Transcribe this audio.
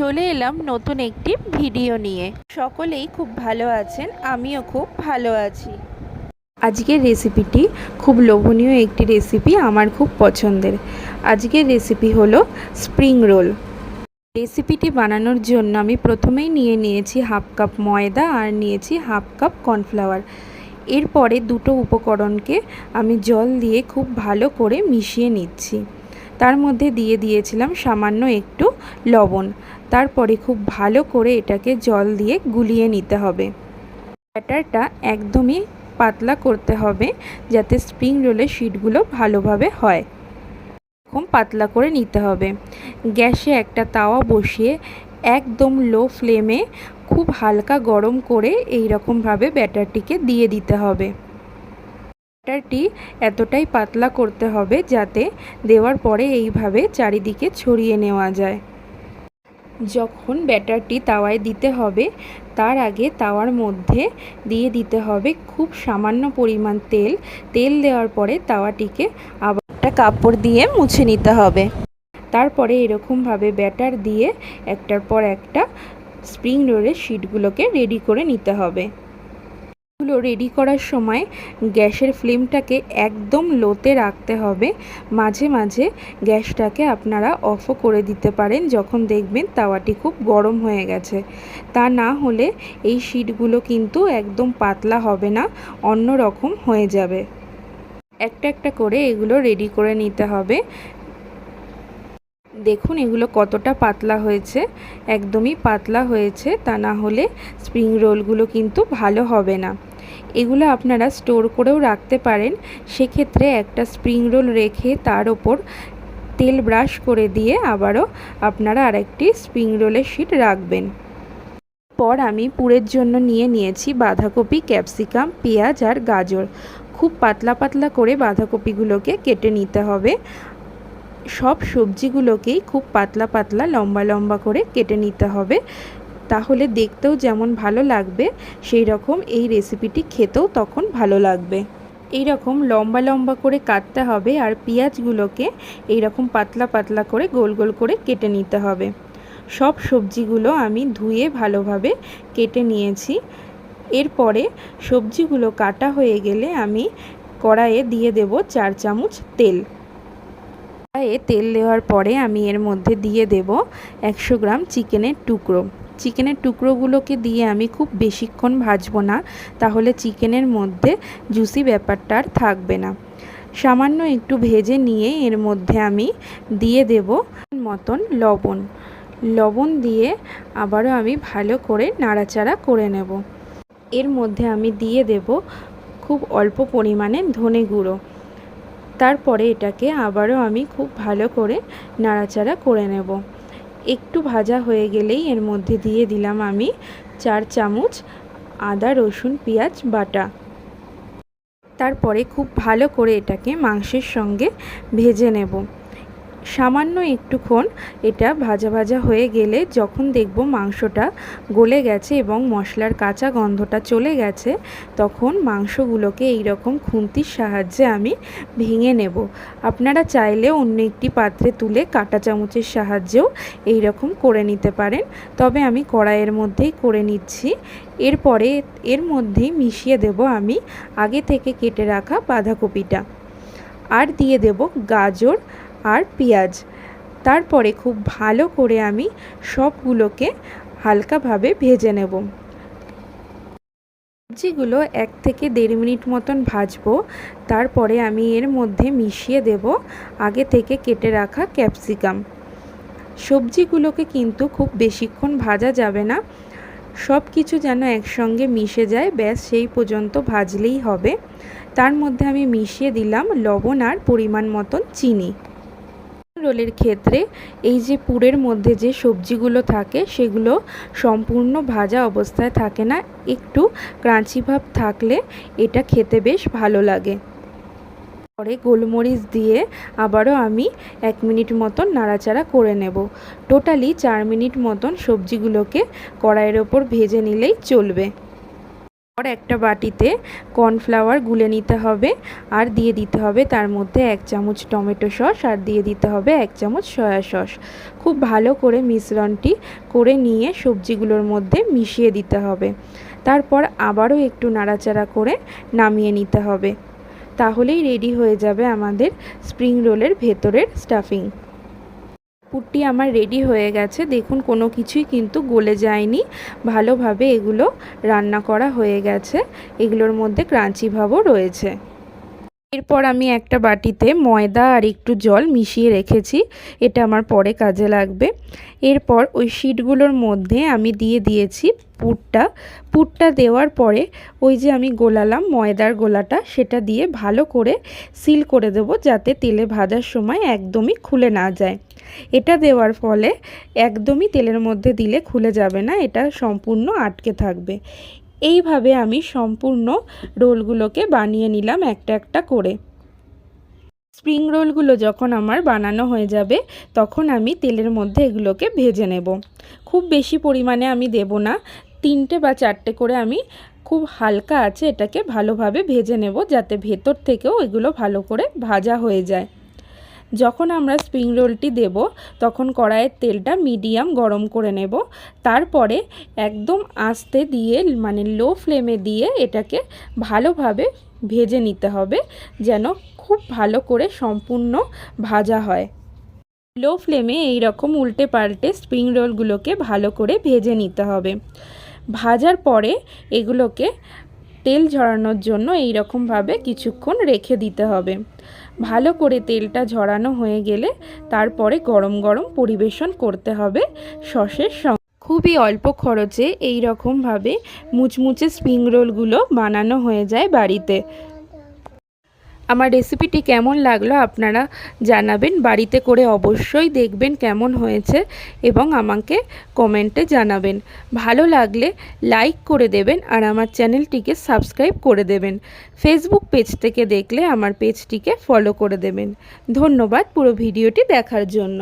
চলে এলাম নতুন একটি ভিডিও নিয়ে। সকলেই খুব ভালো আছেন, আমিও খুব ভালো আছি। আজকের রেসিপিটি খুব লোভনীয় একটি রেসিপি, আমার খুব পছন্দের। আজকের রেসিপি হলো স্প্রিং রোল। রেসিপিটি বানানোর জন্য আমি প্রথমেই নিয়ে নিয়েছি হাফ কাপ ময়দা আর নিয়েছি হাফ কাপ কর্নফ্লাওয়ার। এরপরে দুটো উপকরণকে আমি জল দিয়ে খুব ভালো করে মিশিয়ে নিচ্ছি। তার মধ্যে দিয়ে দিয়েছিলাম সামান্য একটু লবণ। তারপরে খুব ভালো করে এটাকে জল দিয়ে গুলিয়ে নিতে হবে। ব্যাটারটা একদমই পাতলা করতে হবে যাতে স্প্রিং রোলের শিটগুলো ভালোভাবে হয়। এরকম পাতলা করে নিতে হবে। গ্যাসে একটা তাওয়া বসিয়ে একদম লো ফ্লেমে খুব হালকা গরম করে এই রকমভাবে ব্যাটারটিকে দিয়ে দিতে হবে। ব্যাটারটি এতটাই পাতলা করতে হবে যাতে দেওয়ার পরে এইভাবে চারিদিকে ছড়িয়ে নেওয়া যায়। যখন ব্যাটারটি তাওয়ায় দিতে হবে, তার আগে তাওয়ার মধ্যে দিয়ে দিতে হবে খুব সামান্য পরিমাণ তেল। তেল দেওয়ার পরে তাওয়াটিকে আবার একটা কাপড় দিয়ে মুছে নিতে হবে। তারপরে এরকমভাবে ব্যাটার দিয়ে একটার পর একটা স্প্রিং রোলের শিটগুলোকে রেডি করে নিতে হবে। এগুলো রেডি করার সময় গ্যাসের ফ্লেমটাকে একদম লোতে রাখতে হবে। মাঝে মাঝে গ্যাসটাকে আপনারা অফও করে দিতে পারেন যখন দেখবেন তাওয়াটি খুব গরম হয়ে গেছে। তা না হলে এই শিটগুলো কিন্তু একদম পাতলা হবে না অন্য রকম হয়ে যাবে। একটা একটা করে এগুলো রেডি করে নিতে হবে। দেখুন এগুলো কতটা পাতলা হয়েছে, একদমই পাতলা হয়েছে। তা না হলে স্প্রিং রোলগুলো কিন্তু ভালো হবে না। এগুলো আপনারা স্টোর করেও রাখতে পারেন। সেক্ষেত্রে একটা স্প্রিং রোল রেখে তার ওপর তেল ব্রাশ করে দিয়ে আবারও আপনারা আরেকটি স্প্রিং রোলের শিট রাখবেন। পর আমি পুরের জন্য নিয়ে নিয়েছি বাঁধাকপি ক্যাপসিকাম পেঁয়াজ আর গাজর। খুব পাতলা পাতলা করে বাঁধাকপিগুলোকে কেটে নিতে হবে। সব সবজিগুলোকেই খুব পাতলা পাতলা লম্বা লম্বা করে কেটে নিতে হবে। তাহলে দেখতেও যেমন ভালো লাগবে, সেই রকম এই রেসিপিটি খেতেও তখন ভালো লাগবে। এই রকম লম্বা লম্বা করে কাটতে হবে আর পেঁয়াজগুলোকে এই রকম পাতলা পাতলা করে গোল গোল করে কেটে নিতে হবে। সব সবজিগুলো আমি ধুয়ে ভালোভাবে কেটে নিয়েছি। এরপরে সবজিগুলো কাটা হয়ে গেলে আমি কড়াইয়ে দিয়ে দেব চার চামচ তেল। কড়াইয়ে তেল দেওয়ার পরে আমি এর মধ্যে দিয়ে দেব একশো গ্রাম চিকেনের টুকরো। চিকেনের টুকরোগুলোকে দিয়ে আমি খুব বেশিক্ষণ ভাজবো না, তাহলে চিকেনের মধ্যে জুসি ব্যাপারটা আর থাকবে না। সামান্য একটু ভেজে নিয়ে এর মধ্যে আমি দিয়ে দেব মতন লবণ। লবণ দিয়ে আবারও আমি ভালো করে নাড়াচাড়া করে নেব। এর মধ্যে আমি দিয়ে দেব খুব অল্প পরিমাণে ধনে গুঁড়ো। তারপরে এটাকে আবারও আমি খুব ভালো করে নাড়াচাড়া করে নেব। একটু ভাজা হয়ে গেলেই এর মধ্যে দিয়ে দিলাম আমি চার চামচ আদা, রসুন, পেঁয়াজ, বাটা। তারপরে খুব ভালো করে এটাকে মাংসের সঙ্গে ভেজে নেব। সামান্য একটুক্ষণ এটা ভাজা ভাজা হয়ে গেলে যখন দেখব মাংসটা গলে গেছে এবং মশলার কাঁচা গন্ধটা চলে গেছে, তখন মাংসগুলোকে এই রকম খুন্তির সাহায্যে আমি ভেঙে নেব। আপনারা চাইলে অন্য একটি পাত্রে তুলে কাঁটা চামচের সাহায্যেও এই রকম করে নিতে পারেন। তবে আমি কড়াইয়ের মধ্যেই করে নিচ্ছি। এরপরে এর মধ্যেই মিশিয়ে দেব আমি আগে থেকে কেটে রাখা বাঁধাকপিটা। আর দিয়ে দেব গাজর আর পেঁয়াজ। তারপরে খুব ভালো করে আমি সবগুলোকে হালকাভাবে ভেজে নেব। সবজিগুলো এক থেকে দেড় মিনিট মতন ভাজবো। তারপরে আমি এর মধ্যে মিশিয়ে দেব আগে থেকে কেটে রাখা ক্যাপসিকাম। সবজিগুলোকে কিন্তু খুব বেশিক্ষণ ভাজা যাবে না। সব কিছু যেন একসঙ্গে মিশে যায়, ব্যাস সেই পর্যন্ত ভাজলেই হবে। তার মধ্যে আমি মিশিয়ে দিলাম লবণ আর পরিমাণ মতন চিনি। রোলের ক্ষেত্রে এই যে পুরের মধ্যে যে সবজিগুলো থাকে, সেগুলো সম্পূর্ণ ভাজা অবস্থায় থাকে না। একটু ক্রাঞ্চি ভাব থাকলে এটা খেতে বেশ ভালো লাগে। পরে গোলমরিচ দিয়ে আবারও আমি এক মিনিট মতন নাড়াচাড়া করে নেব। টোটালি চার মিনিট মতন সবজিগুলোকে কড়াইয়ের ওপর ভেজে নিলেই চলবে। পর একটা বাটিতে কর্নফ্লাওয়ার গুলে নিতে হবে আর দিয়ে দিতে হবে তার মধ্যে এক চামচ টমেটো সস আর দিয়ে দিতে হবে এক চামচ সয়া সস। খুব ভালো করে মিশ্রণটি করে নিয়ে সবজিগুলোর মধ্যে মিশিয়ে দিতে হবে। তারপর আবারও একটু নাড়াচাড়া করে নামিয়ে নিতে হবে। তাহলেই রেডি হয়ে যাবে আমাদের স্প্রিং রোলের ভেতরের স্টাফিং পুরটি আমার রেডি হয়ে গেছে। দেখুন, কোনো কিছুই কিন্তু গলে যায়নি। ভালোভাবে এগুলো রান্না করা হয়ে গেছে। এগুলোর মধ্যে ক্রাঞ্চি ভাবও রয়েছে। এরপর আমি একটা বাটিতে ময়দা আর একটু জল মিশিয়ে রেখেছি। এটা আমার পরে কাজে লাগবে। এরপর ওই শিটগুলোর মধ্যে আমি দিয়ে দিয়েছি পুরটা। পুরটা দেওয়ার পরে ওই যে আমি গোলালাম ময়দার গোলাটা, সেটা দিয়ে ভালো করে সিল করে দেব যাতে তেলে ভাজার সময় একদমই খুলে না যায়। এটা দেওয়ার ফলে একদমই তেলের মধ্যে দিলে খুলে যাবে না, এটা সম্পূর্ণ আটকে থাকবে। এইভাবে আমি সম্পূর্ণ রোলগুলোকে বানিয়ে নিলাম একটা একটা করে। স্প্রিং রোলগুলো যখন আমার বানানো হয়ে যাবে, তখন আমি তেলের মধ্যে এগুলোকে ভেজে নেব। খুব বেশি পরিমাণে আমি দেব না। তিনটে বা চারটে করে আমি খুব হালকা আছে এটাকে ভালোভাবে ভেজে নেব যাতে ভেতর থেকেও এগুলো ভালো করে ভাজা হয়ে যায়। যখন আমরা স্প্রিং রোলটি দেব, তখন কড়াইয়ের তেলটা মিডিয়াম গরম করে নেব। তারপরে একদম আস্তে দিয়ে মানে লো ফ্লেমে দিয়ে এটাকে ভালোভাবে ভেজে নিতে হবে যেন খুব ভালো করে সম্পূর্ণ ভাজা হয়। লো ফ্লেমে এই রকম উল্টে পাল্টে স্প্রিং রোলগুলোকে ভালো করে ভেজে নিতে হবে। ভাজার পরে এগুলোকে তেল ঝরানোর জন্য এই রকমভাবে কিছুক্ষণ রেখে দিতে হবে। ভালো করে তেলটা ঝরানো হয়ে গেলে তারপরে গরম গরম পরিবেশন করতে হবে সসের সঙ্গে। খুবই অল্প খরচে এই রকমভাবে মুচমুচে স্প্রিং রোলগুলো বানানো হয়ে যায় বাড়িতে। আমার রেসিপিটি কেমন লাগল আপনারা জানাবেন। বাড়িতে করে অবশ্যই দেখবেন কেমন হয়েছে এবং আমাকে কমেন্টে জানাবেন। ভালো লাগলে লাইক করে দেবেন আর আমার চ্যানেলটিকে সাবস্ক্রাইব করে দেবেন। ফেসবুক পেজ থেকে দেখলে আমার পেজটিকে ফলো করে দেবেন। ধন্যবাদ পুরো ভিডিওটি দেখার জন্য।